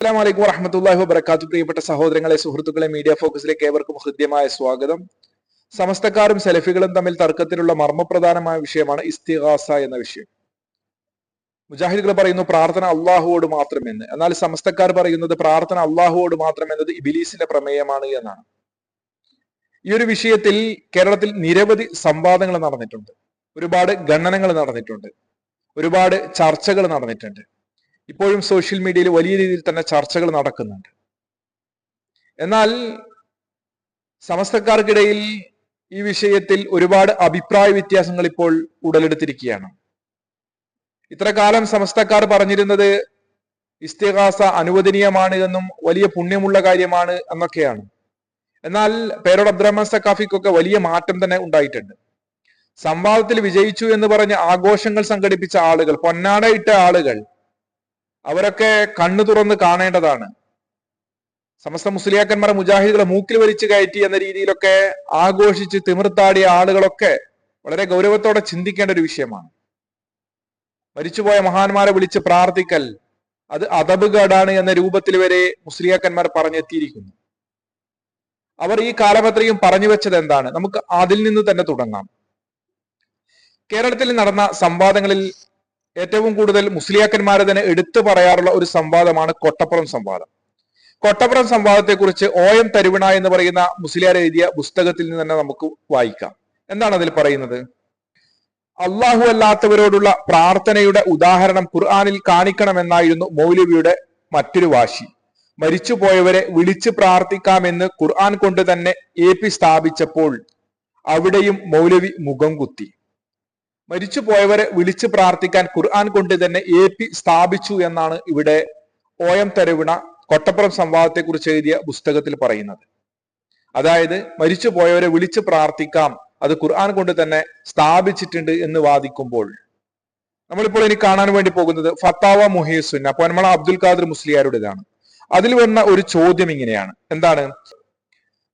അസ്സാം വലൈക്കും വറഹമത്തല്ലാഹി വബർക്കാത്തു പ്രിയപ്പെട്ട സഹോദരങ്ങളെ സുഹൃത്തുക്കളെ മീഡിയ ഫോക്കസിലേക്ക് ഏവർക്കും ഹൃദ്യമായ സ്വാഗതം. സമസ്തക്കാരും സെലഫികളും തമ്മിൽ തർക്കത്തിലുള്ള മർമ്മപ്രധാനമായ വിഷയമാണ് ഇസ്തിഹാസ എന്ന വിഷയം. മുജാഹിദുകൾ പറയുന്നു പ്രാർത്ഥന അള്ളാഹുവോട് മാത്രം എന്ന് എന്നാൽ സമസ്തക്കാർ പറയുന്നത് പ്രാർത്ഥന അള്ളാഹുവോട് മാത്രം എന്നത് ഇബിലീസിന്റെ പ്രമേയമാണ് എന്നാണ്. ഈ ഒരു വിഷയത്തിൽ കേരളത്തിൽ നിരവധി സംവാദങ്ങൾ നടന്നിട്ടുണ്ട്. ഒരുപാട് ഗണനങ്ങൾ നടന്നിട്ടുണ്ട്. ഒരുപാട് ചർച്ചകൾ നടന്നിട്ടുണ്ട്. ഇപ്പോഴും സോഷ്യൽ മീഡിയയിൽ വലിയ രീതിയിൽ തന്നെ ചർച്ചകൾ നടക്കുന്നുണ്ട്. എന്നാൽ സമസ്തക്കാർക്കിടയിൽ ഈ വിഷയത്തിൽ ഒരുപാട് അഭിപ്രായ വ്യത്യാസങ്ങൾ ഇപ്പോൾ ഉടലെടുത്തിരിക്കുകയാണ്. ഇത്ര കാലം സമസ്തക്കാർ പറഞ്ഞിരുന്നത് ഇസ്തിഹാസ അനുവദനീയമാണ് എന്നും വലിയ പുണ്യമുള്ള കാര്യമാണ് എന്നൊക്കെയാണ്. എന്നാൽ പേരോട് അബ്ദുറഹ്മാൻ സക്കാഫിക്കൊക്കെ വലിയ മാറ്റം തന്നെ ഉണ്ടായിട്ടുണ്ട്. സംവാദത്തിൽ വിജയിച്ചു എന്ന് പറഞ്ഞ് ആഘോഷങ്ങൾ സംഘടിപ്പിച്ച ആളുകൾ പൊന്നാടയിട്ട ആളുകൾ അവരൊക്കെ കണ്ണു തുറന്ന് കാണേണ്ടതാണ്. സമസ്ത മുസ്ലിയാക്കന്മാരെ മുജാഹിദുകളെ മൂക്കിൽ വലിച്ചു കയറ്റി എന്ന രീതിയിലൊക്കെ ആഘോഷിച്ച് തിമിർത്താടിയ ആളുകളൊക്കെ വളരെ ഗൗരവത്തോടെ ചിന്തിക്കേണ്ട ഒരു വിഷയമാണ്. മരിച്ചുപോയ മഹാന്മാരെ വിളിച്ച് പ്രാർത്ഥിക്കൽ അത് അതബുകേടാണ് എന്ന രൂപത്തിൽ വരെ മുസ്ലിയാക്കന്മാർ പറഞ്ഞെത്തിയിരിക്കുന്നു. അവർ ഈ കാലപത്രയും പറഞ്ഞു വെച്ചത് എന്താണ്? നമുക്ക് അതിൽ നിന്ന് തന്നെ തുടങ്ങാം. കേരളത്തിൽ നടന്ന സംവാദങ്ങളിൽ ഏറ്റവും കൂടുതൽ മുസ്ലിയാക്കന്മാരെ തന്നെ എടുത്തു പറയാറുള്ള ഒരു സംവാദമാണ് കൊട്ടപ്പുറം സംവാദം. കൊട്ടപ്പുറം സംവാദത്തെ കുറിച്ച് ഒ എം തരുവിണ എന്ന് പറയുന്ന മുസ്ലിയാർ എഴുതിയ പുസ്തകത്തിൽ നിന്ന് തന്നെ നമുക്ക് വായിക്കാം. എന്താണ് അതിൽ പറയുന്നത്? അള്ളാഹു അല്ലാത്തവരോടുള്ള പ്രാർത്ഥനയുടെ ഉദാഹരണം ഖുർആാനിൽ കാണിക്കണമെന്നായിരുന്നു മൗലവിയുടെ മറ്റൊരു വാശി. മരിച്ചുപോയവരെ വിളിച്ച് പ്രാർത്ഥിക്കാമെന്ന് ഖുർആൻ കൊണ്ട് തന്നെ എ പി സ്ഥാപിച്ചപ്പോൾ അവിടെയും മൗലവി മുഖം കുത്തി. മരിച്ചുപോയവരെ വിളിച്ചു പ്രാർത്ഥിക്കാൻ ഖുർആൻ കൊണ്ട് തന്നെ എ പി സ്ഥാപിച്ചു എന്നാണ് ഇവിടെ ഒ എം തരവിണ കൊട്ടപ്പുറം സംവാദത്തെ കുറിച്ച് എഴുതിയ പുസ്തകത്തിൽ പറയുന്നത്. അതായത് മരിച്ചുപോയവരെ വിളിച്ചു പ്രാർത്ഥിക്കാം അത് ഖുർആൻ കൊണ്ട് തന്നെ സ്ഥാപിച്ചിട്ടുണ്ട് എന്ന് വാദിക്കുമ്പോൾ. നമ്മളിപ്പോൾ ഇനി കാണാൻ വേണ്ടി പോകുന്നത് ഫത്താവ മുഹീസുൻ അപ്പൊ നമ്മൾ അബ്ദുൽ ഖാദർ മുസ്ലിയാരുടേതാണ്. അതിൽ വന്ന ഒരു ചോദ്യം ഇങ്ങനെയാണ്. എന്താണ്?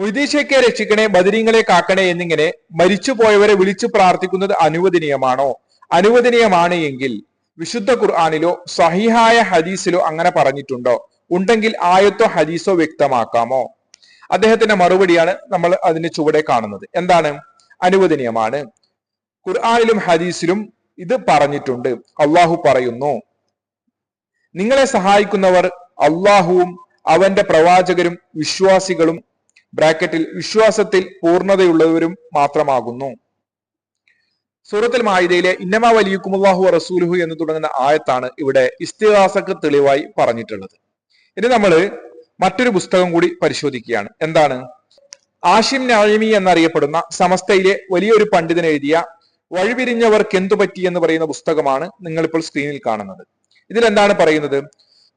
മൊയ്തീശയ്ക്കെ രക്ഷിക്കണേ ബദരീങ്ങളെ കാക്കണേ എന്നിങ്ങനെ മരിച്ചുപോയവരെ വിളിച്ചു പ്രാർത്ഥിക്കുന്നത് അനുവദനീയമാണോ? അനുവദനീയമാണ് എങ്കിൽ വിശുദ്ധ ഖുർആാനിലോ സഹിഹായ ഹദീസിലോ അങ്ങനെ പറഞ്ഞിട്ടുണ്ടോ? ഉണ്ടെങ്കിൽ ആയത്തോ ഹദീസോ വ്യക്തമാക്കാമോ? അദ്ദേഹത്തിന്റെ മറുപടിയാണ് നമ്മൾ അതിന് ചുവടെ കാണുന്നത്. എന്താണ്? അനുവദനീയമാണ്. ഖുർആാനിലും ഹദീസിലും ഇത് പറഞ്ഞിട്ടുണ്ട്. അള്ളാഹു പറയുന്നു നിങ്ങളെ സഹായിക്കുന്നവർ അള്ളാഹുവും അവന്റെ പ്രവാചകരും വിശ്വാസികളും ബ്രാക്കറ്റിൽ വിശ്വാസത്തിൽ പൂർണതയുള്ളവരും മാത്രമാകുന്നു. സൂറത്തിൽ മായിദയിലെ ഇന്നമ വലിയുക്കുമുല്ലാഹു റസൂലുഹു എന്ന് തുടങ്ങുന്ന ആയത്താണ് ഇവിടെ ഇസ്തിഹാസക്ക് തെളിവായി പറഞ്ഞിട്ടുള്ളത്. ഇനി നമ്മൾ മറ്റൊരു പുസ്തകം കൂടി പരിശോധിക്കുകയാണ്. എന്താണ്? ആഷിം നായിമി എന്നറിയപ്പെടുന്ന സമസ്തയിലെ വലിയൊരു പണ്ഡിതൻ എഴുതിയ വഴിപിരിഞ്ഞവർക്ക് എന്തു പറ്റി എന്ന് പറയുന്ന പുസ്തകമാണ് നിങ്ങളിപ്പോൾ സ്ക്രീനിൽ കാണുന്നത്. ഇതിൽ എന്താണ് പറയുന്നത്?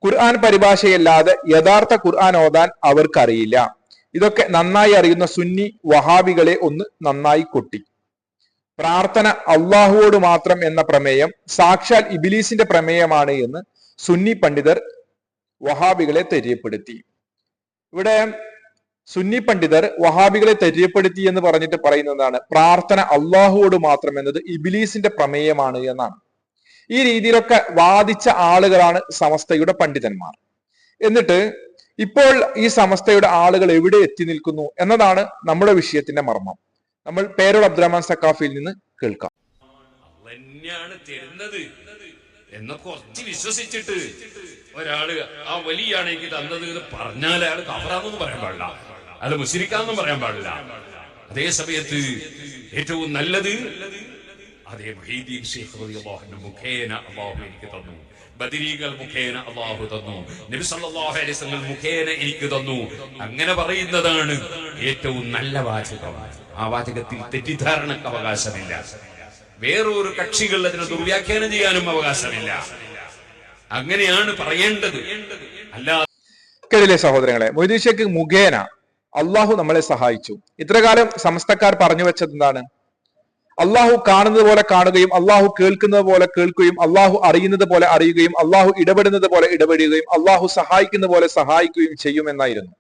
ഖുർആൻ പരിഭാഷയല്ലാതെ യഥാർത്ഥ ഖുർആൻ ഓതാൻ അവർക്കറിയില്ല. ഇതൊക്കെ നന്നായി അറിയുന്ന സുന്നി വഹാബികളെ ഒന്ന് നന്നായി കൊട്ടി. പ്രാർത്ഥന അള്ളാഹുവോട് മാത്രം എന്ന പ്രമേയം സാക്ഷാൽ ഇബിലീസിന്റെ പ്രമേയമാണ് എന്ന് സുന്നി പണ്ഡിതർ വഹാബികളെ തെര്യപ്പെടുത്തി. ഇവിടെ സുന്നി പണ്ഡിതർ വഹാബികളെ തെര്യപ്പെടുത്തി എന്ന് പറഞ്ഞിട്ട് പറയുന്നതാണ് പ്രാർത്ഥന അള്ളാഹുവോട് മാത്രം എന്നത് ഇബിലീസിന്റെ പ്രമേയമാണ് എന്നാണ്. ഈ രീതിയിലൊക്കെ വാദിച്ച ആളുകളാണ് സമസ്തയുടെ പണ്ഡിതന്മാർ. എന്നിട്ട് ഇപ്പോൾ ഈ സമസ്തയുടെ ആളുകൾ എവിടെ എത്തി നിൽക്കുന്നു എന്നതാണ് നമ്മുടെ വിഷയത്തിന്റെ മർമ്മം. നമ്മൾ പേരോട് അബ്ദുറഹ്മാൻ സക്കാഫിയിൽ നിന്ന് കേൾക്കാം. തന്നെയാണ് തരുന്നത് എന്ന് കുറച്ച് വിശ്വസിച്ചിട്ട് ഒരാൾ ആ വലിയാണ് എനിക്ക് തന്നത് എന്ന് പറഞ്ഞാൽ അയാൾ കവറാന്നൊന്നും പറയാൻ പാടില്ല. അയാൾ മുസ്ലിക്കാന്നും പറയാൻ പാടില്ല. അതേ സമയത്ത് ഏറ്റവും നല്ലത് അതേ മഹീദീൻ ശൈഖ് മുഖേന അള്ളാഹു എനിക്ക് തന്നു. ബദരീകൾ മുഖേന അള്ളാഹു തന്നു. നബി സല്ലല്ലാഹു അലൈഹി വസല്ലം മുഖേന എനിക്ക് തന്നു. അങ്ങനെ പറയുന്നതാണ് ഏറ്റവും നല്ല വാചകം. ആ വാചകത്തിൽ തെറ്റിദ്ധാരണക്ക് അവകാശമില്ല. വേറൊരു കക്ഷികൾ അതിനെ ദുർവ്യാഖ്യാനം ചെയ്യാനും അവകാശമില്ല. അങ്ങനെയാണ് പറയേണ്ടത്. അല്ലാതെ സഹോദരങ്ങളെ മൊയ്തീഷയ്ക്ക് മുഖേന അള്ളാഹു നമ്മളെ സഹായിച്ചു. ഇത്രകാലം സമസ്തക്കാർ പറഞ്ഞു വെച്ചത് എന്താണ് അള്ളാഹു കാണുന്നത് പോലെ കാണുകയും അള്ളാഹു കേൾക്കുന്നത് പോലെ കേൾക്കുകയും അള്ളാഹു അറിയുന്നത് പോലെ അറിയുകയും അള്ളാഹു ഇടപെടുന്നത് പോലെ ഇടപെടുകയും അള്ളാഹു സഹായിക്കുന്ന പോലെ സഹായിക്കുകയും ചെയ്യുമെന്നായിരുന്നു.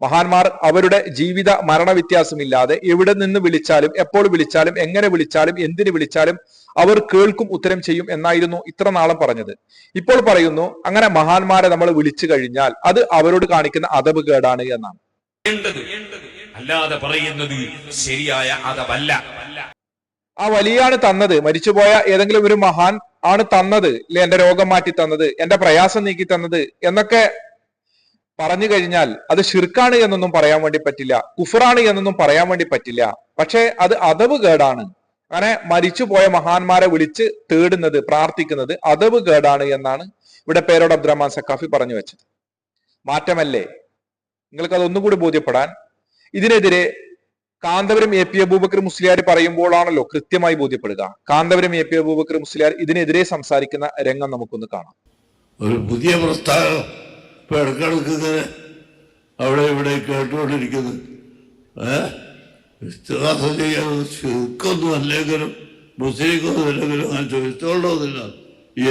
മഹാന്മാർ അവരുടെ ജീവിത മരണ വ്യത്യാസമില്ലാതെ എവിടെ നിന്ന് വിളിച്ചാലും എപ്പോൾ വിളിച്ചാലും എങ്ങനെ വിളിച്ചാലും എന്തിനു വിളിച്ചാലും അവർ കേൾക്കും ഉത്തരം ചെയ്യും എന്നായിരുന്നു ഇത്ര നാളും പറഞ്ഞത്. ഇപ്പോൾ പറയുന്നു അങ്ങനെ മഹാന്മാരെ നമ്മൾ വിളിച്ചു കഴിഞ്ഞാൽ അത് അവരോട് കാണിക്കുന്ന അതവ് കേടാണ് എന്നാണ്. അല്ലാതെ പറയുന്നത് ശരിയായ അതവല്ല ആ വലിയാണ് തന്നത്. മരിച്ചുപോയ ഏതെങ്കിലും ഒരു മഹാൻ ആണ് തന്നത്. അല്ലെ എന്റെ രോഗം മാറ്റി തന്നത്. എന്റെ പ്രയാസം നീക്കി തന്നത്. എന്നൊക്കെ പറഞ്ഞു കഴിഞ്ഞാൽ അത് ഷിർക്കാണ് എന്നൊന്നും പറയാൻ വേണ്ടി പറ്റില്ല. കുഫറാണ് എന്നൊന്നും പറയാൻ വേണ്ടി പറ്റില്ല. പക്ഷേ അത് അതവ് കേടാണ്. അങ്ങനെ മരിച്ചുപോയ മഹാന്മാരെ വിളിച്ച് തേടുന്നത് പ്രാർത്ഥിക്കുന്നത് അതവ് കേടാണ് എന്നാണ് ഇവിടെ പേരോട് അബ്ദുറഹ്മാൻ സക്കാഫി പറഞ്ഞു വെച്ചത്. മാറ്റമല്ലേ? നിങ്ങൾക്ക് അത് ഒന്നുകൂടി ബോധ്യപ്പെടാൻ. ഇതിനെതിരെ കാന്തപുരം എ പി അബൂബക്കർ മുസ്ലിയാർ പറയുമ്പോഴാണല്ലോ കൃത്യമായി ബോധ്യപ്പെടുക. കാന്തപുരം എ പി അബൂബക്കർ മുസ്ലിയാർ ഇതിനെതിരെ സംസാരിക്കുന്ന രംഗം നമുക്കൊന്ന് കാണാം. ഒരു പുതിയ ഇടക്കിടക്ക് അവിടെ ഇവിടെ കേട്ടുകൊണ്ടിരിക്കുന്നു. ഏ? ഇസ്തിഹാസ ചെയ്യാൻ ശുക്കൊന്നും അല്ലെങ്കിലും മുസ്ലിക്കൊന്നും അല്ലെങ്കിലും ചോദിച്ചോളന്നില്ല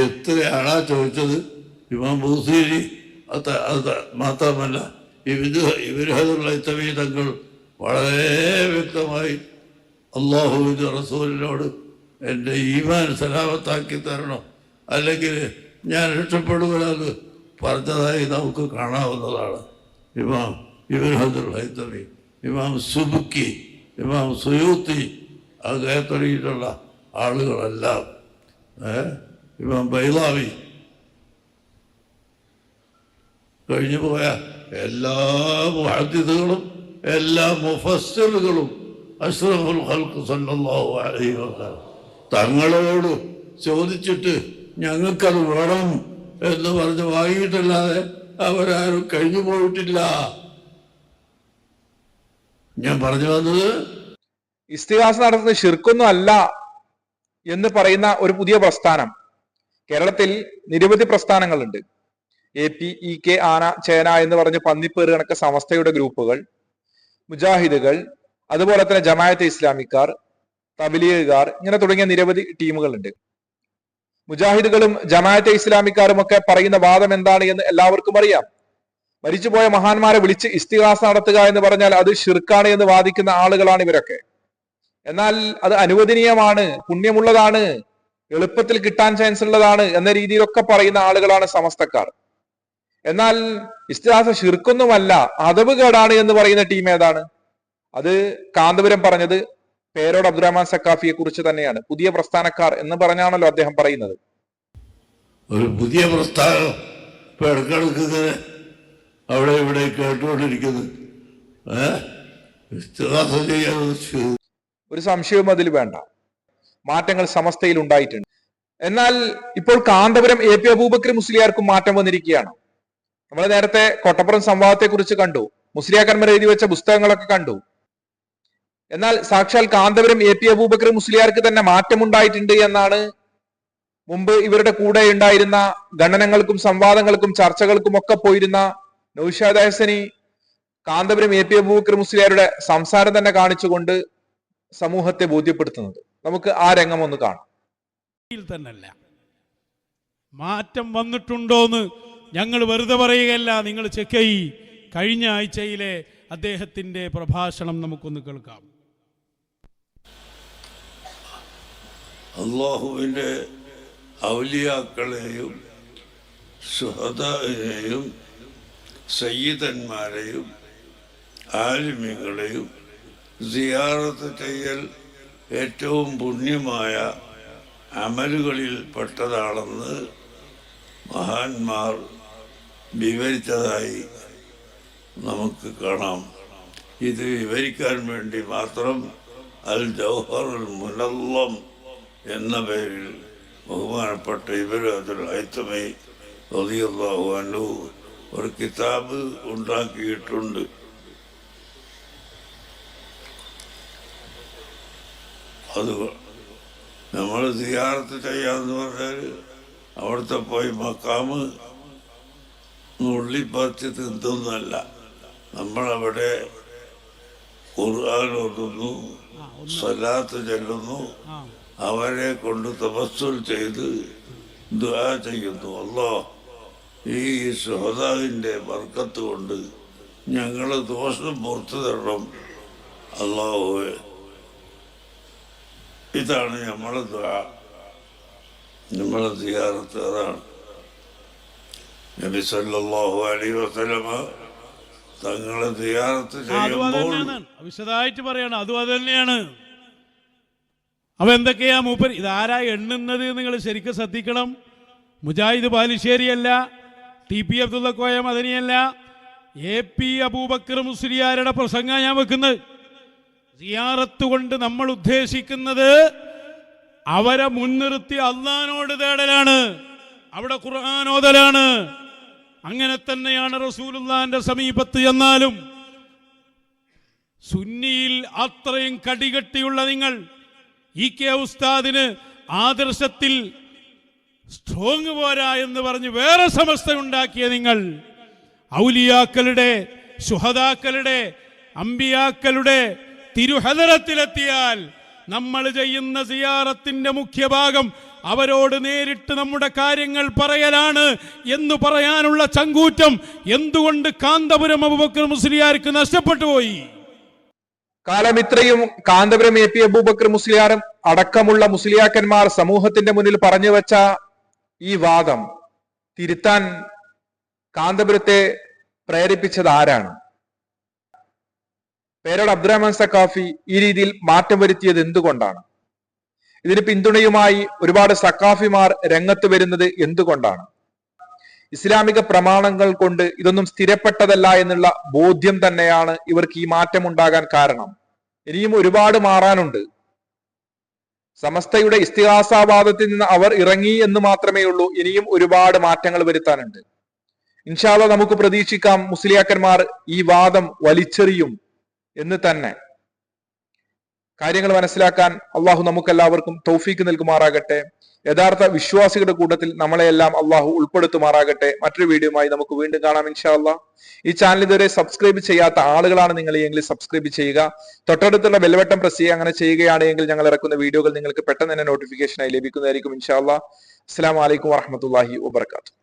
എത്രയാണാ ചോദിച്ചത്? ഇമാം ബൂസീരി അത് മാത്രമല്ല ഇവർ ഇവരതുള്ള ഇത്തവീതങ്ങൾ വളരെ വ്യക്തമായി അള്ളാഹുവിന്റെ റസൂലിനോട് എന്റെ ഈമാൻ സലാമത്താക്കി തരണം. അല്ലെങ്കിൽ ഞാൻ രക്ഷപ്പെടുമെന്ന് പറഞ്ഞതായി നമുക്ക് കാണാവുന്നതാണ്. ഇമാം ഇബിൻ ഹദുൽ ഹൈത്തമി ഇമാം സുബുക്കി ഇമാം സുയൂത്തി അങ്ങനെ തുടങ്ങിയിട്ടുള്ള ആളുകളെല്ലാം ഇമാം ബൈലാവി കഴിഞ്ഞു പോയ എല്ലാ മുഹദ്ദിദുകളും എല്ലാ മുഫസ്സിലുകളും അഷ്റഫുൽ ഖൽഖ് സല്ലല്ലാഹു അലൈഹി വസല്ലം തങ്ങളോട് ചോദിച്ചിട്ട് ഞങ്ങൾക്കത് വേണം എന്ന് പറഞ്ഞ് വാങ്ങിയിട്ടല്ലാതെ അവരാരും കഴിഞ്ഞു പോയിട്ടില്ല. ഞാൻ പറഞ്ഞു വന്നത് ഇസ്തിഹാസ നടത്തുന്നത് ഷിർക്കൊന്നും അല്ല എന്ന് പറയുന്ന ഒരു പുതിയ പ്രസ്ഥാനം. കേരളത്തിൽ നിരവധി പ്രസ്ഥാനങ്ങളുണ്ട്. എ പി ഇ കെ ആന ചേന എന്ന് പറഞ്ഞ് പന്നിപ്പേറ് കണക്ക് സമസ്തയുടെ ഗ്രൂപ്പുകൾ മുജാഹിദുകൾ അതുപോലെ തന്നെ ജമായത്തെ ഇസ്ലാമിക്കാർ തബലീഗുകാർ ഇങ്ങനെ തുടങ്ങിയ നിരവധി ടീമുകളുണ്ട്. മുജാഹിദുകളും ജമായത്ത് ഇസ്ലാമിക്കാരും ഒക്കെ പറയുന്ന വാദം എന്താണ് എന്ന് എല്ലാവർക്കും അറിയാം. മരിച്ചുപോയ മഹാന്മാരെ വിളിച്ച് ഇസ്തിഹാസ നടത്തുക എന്ന് പറഞ്ഞാൽ അത് ഷിർക്കാണ് എന്ന് വാദിക്കുന്ന ആളുകളാണ് ഇവരൊക്കെ. എന്നാൽ അത് അനുവദനീയമാണ് പുണ്യമുള്ളതാണ് എളുപ്പത്തിൽ കിട്ടാൻ ചാൻസ് ഉള്ളതാണ് എന്ന രീതിയിലൊക്കെ പറയുന്ന ആളുകളാണ് സമസ്തക്കാർ. എന്നാൽ ഇസ്തിഹാസ ഷിർക്കൊന്നുമല്ല അതവ് കേടാണ് എന്ന് പറയുന്ന ടീം ഏതാണ്? അത് കാന്തപുരം പറഞ്ഞത് പേരോട് അബ്ദുറഹ്മാൻ സക്കാഫിയെ കുറിച്ച് തന്നെയാണ്. പുതിയ പ്രസ്ഥാനക്കാർ എന്ന് പറഞ്ഞാണല്ലോ അദ്ദേഹം പറയുന്നത്. ഒരു പുതിയ പ്രസ്ഥാനം ഇപ്പൊ അവിടെ ഇവിടെ ഒരു സംശയവും അതിൽ വേണ്ട. മാറ്റങ്ങൾ സമസ്തയിൽ ഉണ്ടായിട്ടുണ്ട്. എന്നാൽ ഇപ്പോൾ കാന്തപുരം എ പി അബൂബക്കർ മുസ്ലിയാർക്കും മാറ്റം വന്നിരിക്കുകയാണ്. നമ്മൾ നേരത്തെ കൊട്ടപ്പുറം സംവാദത്തെ കുറിച്ച് കണ്ടു. മുസ്ലിയാക്കന്മാർ എഴുതി വെച്ച പുസ്തകങ്ങളൊക്കെ കണ്ടു. എന്നാൽ സാക്ഷാൽ കാന്തപുരം എ പി അബൂബക്കർ മുസ്ലിയാർക്ക് തന്നെ മാറ്റമുണ്ടായിട്ടുണ്ട് എന്നാണ് മുമ്പ് ഇവരുടെ കൂടെ ഉണ്ടായിരുന്ന ഗണനങ്ങൾക്കും സംവാദങ്ങൾക്കും ചർച്ചകൾക്കും ഒക്കെ പോയിരുന്ന നൌഷാദ് ഹസനി കാന്തപുരം എ പി അബൂബക്കർ മുസ്ലിയാരുടെ സംസാരം തന്നെ കാണിച്ചുകൊണ്ട് സമൂഹത്തെ ബോധ്യപ്പെടുത്തുന്നത്. നമുക്ക് ആ രംഗം ഒന്ന് കാണാം. തന്നല്ല മാറ്റം വന്നിട്ടുണ്ടോന്ന് ഞങ്ങൾ വെറുതെ പറയുകയല്ല നിങ്ങൾ ചെക്ക് ചെയ്യ്. കഴിഞ്ഞ ആഴ്ചയിലെ അദ്ദേഹത്തിന്റെ പ്രഭാഷണം നമുക്കൊന്ന് കേൾക്കാം. അള്ളാഹുവിന്റെ ഔലിയാക്കളെയും സുഹദയെയും സയ്യിദന്മാരെയും ആലിമ്യങ്ങളെയും സിയാറത്ത് ചെയ്യൽ ഏറ്റവും പുണ്യമായ അമലുകളിൽ പെട്ടതാണെന്ന് മഹാന്മാർ വിവരിച്ചതായി നമുക്ക് കാണാം. ഇത് വിവരിക്കാൻ വേണ്ടി മാത്രം അൽ ജൗഹറുൽ മുനല്ലം എന്ന പേരിൽ ബഹുമാനപ്പെട്ട ഇബരാദുൽ ഹൈത്തമൈ റളിയല്ലാഹു അൻഹു ഒരു കിതാബ് ഉണ്ടാക്കിയിട്ടുണ്ട്. അത് നമ്മൾ സിയാറത്ത് ചെയ്യാന്ന് പറഞ്ഞാൽ അവിടുത്തെ പോയി മക്കാമ് നുള്ളിപ്പറിച്ച് തിന്നൊന്നല്ല നമ്മളവിടെ ഖുർആൻ ഓതുന്നു സ്വലാത്ത് ചെല്ലുന്നു അവരെ കൊണ്ട് തപസ്സുൽ ചെയ്ത് ദുആ ചെയ്യുന്നു. അല്ലോ ഈ ശ്രോതാവിന്റെ വർക്കത്ത് കൊണ്ട് ഞങ്ങൾ ദോഷം പുറത്തു തരണം. അള്ളാഹുവെ ഇതാണ് നമ്മളെ ദുആ. നമ്മളെ സിയാറത്ത് അതാണ്. നബി അലൈഹി വസല്ലമ തങ്ങളെ അത് ചെയ്യുമ്പോൾ വിശദമായിട്ട് പറയണം അതും അത് തന്നെയാണ് അവ എന്തൊക്കെയാ മൂപ്പർ ഇതാരാ എണ്ണുന്നത് നിങ്ങൾ ശരിക്കും ശ്രദ്ധിക്കണം. മുജാഹിദ് ബാലുശ്ശേരിയല്ല ടി പി അബ്ദുള്ള കോയ മദനിയല്ല എ പി അബൂബക്കർ മുസ്ലിയാരുടെ പ്രസംഗം ഞാൻ വെക്കുന്നത്. സിയാറത്ത് കൊണ്ട് നമ്മൾ ഉദ്ദേശിക്കുന്നത് അവരെ മുൻനിർത്തി അള്ളഹാനോട് തേടലാണ്. അവിടെ ഖുർആാനോദലാണ് അങ്ങനെ തന്നെയാണ് റസൂലുള്ളാന്റെ സമീപത്ത് ചെന്നാലും സുന്നിയിൽ അത്രയും കടികട്ടിയുള്ള നിങ്ങൾ ഇ കെ ഉസ്താദിന് ആദർശത്തിൽ സ്ട്രോങ് പോരാ എന്ന് പറഞ്ഞ് വേറെ സമസ്ത ഉണ്ടാക്കിയ നിങ്ങൾ ഔലിയാക്കളുടെ ശുഹദാക്കളുടെ അമ്പിയാക്കളുടെ തിരുഹദരത്തിലെത്തിയാൽ നമ്മൾ ചെയ്യുന്ന സിയാറത്തിന്റെ മുഖ്യഭാഗം അവരോട് നേരിട്ട് നമ്മുടെ കാര്യങ്ങൾ പറയലാണ് എന്ന് പറയാനുള്ള ചങ്കൂറ്റം എന്തുകൊണ്ട് കാന്തപുരം അബുബക്കർ മുസ്ലിയാർക്ക് നഷ്ടപ്പെട്ടു പോയി? കാലം ഇത്രയും കാന്തപുരം എ പി അബൂബക്കർ മുസ്ലിയാരും അടക്കമുള്ള മുസ്ലിയാക്കന്മാർ സമൂഹത്തിന്റെ മുന്നിൽ പറഞ്ഞു വെച്ച ഈ വാദം തിരുത്താൻ കാന്തപുരത്തെ പ്രേരിപ്പിച്ചത് ആരാണ്? പേരോട് അബ്ദുറഹ്മാൻ സക്കാഫി ഈ രീതിയിൽ മാറ്റം വരുത്തിയത് എന്തുകൊണ്ടാണ്? ഇതിന് പിന്തുണയുമായി ഒരുപാട് സക്കാഫിമാർ രംഗത്ത് വരുന്നത് എന്തുകൊണ്ടാണ്? ഇസ്ലാമിക പ്രമാണങ്ങൾ കൊണ്ട് ഇതൊന്നും സ്ഥിരപ്പെട്ടതല്ല എന്നുള്ള ബോധ്യം തന്നെയാണ് ഇവർക്ക് ഈ മാറ്റം ഉണ്ടാകാൻ കാരണം. ഇനിയും ഒരുപാട് മാറാനുണ്ട്. സമസ്തയുടെ ഇസ്തിഹാസാവാദത്തിൽ നിന്ന് അവർ ഇറങ്ങി എന്ന് മാത്രമേ ഉള്ളൂ. ഇനിയും ഒരുപാട് മാറ്റങ്ങൾ വരുത്താനുണ്ട്. ഇൻഷാല്ല നമുക്ക് പ്രതീക്ഷിക്കാം മുസ്ലിയാക്കന്മാർ ഈ വാദം വലിച്ചെറിയും. എന്ന് തന്നെ. കാര്യങ്ങൾ മനസ്സിലാക്കാൻ അള്ളാഹു നമുക്കെല്ലാവർക്കും തൗഫീക്ക് നൽകുമാറാകട്ടെ. യഥാർത്ഥ വിശ്വാസികളുടെ കൂട്ടത്തിൽ നമ്മളെയെല്ലാം അള്ളാഹു ഉൾപ്പെടുത്തുമാറാകട്ടെ. മറ്റൊരു വീഡിയോയുമായി നമുക്ക് വീണ്ടും കാണാം ഇൻഷാ ഈ ചാനൽ ഇതുവരെ സബ്സ്ക്രൈബ് ചെയ്യാത്ത ആളുകളാണ് നിങ്ങൾ എങ്കിൽ സബ്സ്ക്രൈബ് ചെയ്യുക. തൊട്ടടുത്തുള്ള ബെൽവട്ടം പ്രസ് ചെയ്യുക അങ്ങനെ ചെയ്യുകയാണെങ്കിൽ ഞങ്ങൾ ഇറക്കുന്ന വീഡിയോകൾ നിങ്ങൾക്ക് പെട്ടെന്ന് തന്നെ നോട്ടിഫിക്കേഷനായി ലഭിക്കുന്നതായിരിക്കും ഇൻഷാ അസ്സാം വലൈക്കും വാഹമത്തല്ലാഹി വാബർക്കാത്തു